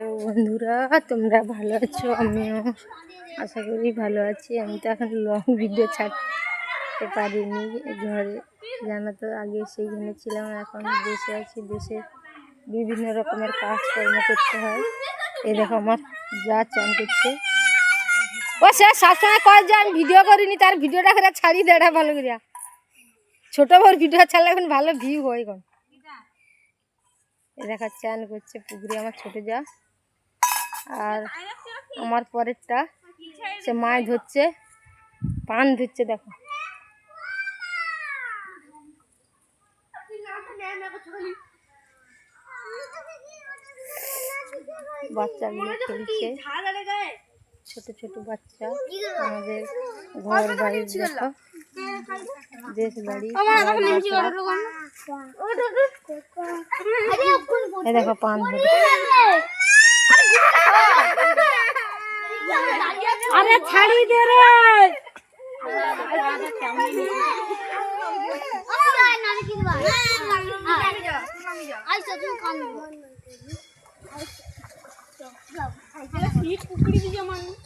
বন্ধুরা, তোমরা ভালো আছো? আমিও আশা করি ভালো আছি। আমি তো এখন লং ভিডিও ছাড়তে পারিনি ঘরে। জানো তো, আগে সেইখানে ছিলাম, এখন দেশে আছি। দেশে বিভিন্ন রকমের কাজকর্ম করতে হয়। এই দেখো আমার যা চান করছে। ও, সে সবসময় কয় যে আমি ভিডিও করিনি, তার ভিডিওটা করে ছাড়ি দেড়া ভালো করিয়া। ছোট বড় ভিডিও ছাড়লে এখন ভালো ভিউ হয় এখন। দেখা, চান করছে পুকুরে আমার ছোট যা। আর আমার পরেরটা সে মাছ ধরছে পান ধরছে দেখো। বাচ্চাগুলো খেলছে। ছোট ছোট বাচ্চা আমাদের ঘর বাড়ির দেখো। দেশ বাড়ি দেখো পান ধরছে। আরে ছাড়ি দে রে পুকুরি দিয়ে মানুষ